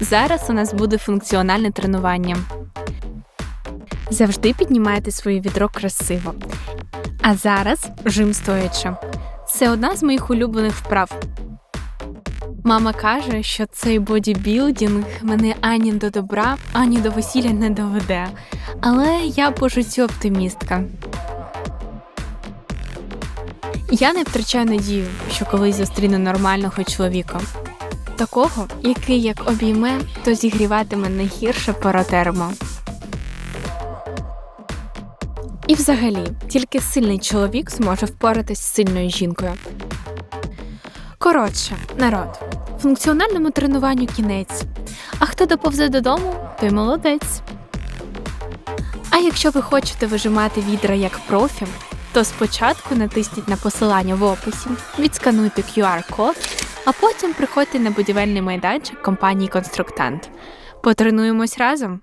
Зараз у нас буде функціональне тренування. Завжди піднімайте своє відро красиво. А зараз жим стоячи. Це одна з моїх улюблених вправ. Мама каже, що цей бодібілдінг мене ані до добра, ані до весілля не доведе. Але я по життю оптимістка. Я не втрачаю надію, що колись зустріну нормального чоловіка. Такого, який як обійме, то зігріватиме не гірше паротермо. І взагалі, тільки сильний чоловік зможе впоратись з сильною жінкою. Коротше, народ, функціональному тренуванню кінець. А хто доповзе додому, той молодець. А якщо ви хочете вижимати відра як профі, то спочатку натисніть на посилання в описі, відскануйте QR-код, а потім приходьте на будівельний майданчик компанії Конструктант. Потренуємось разом.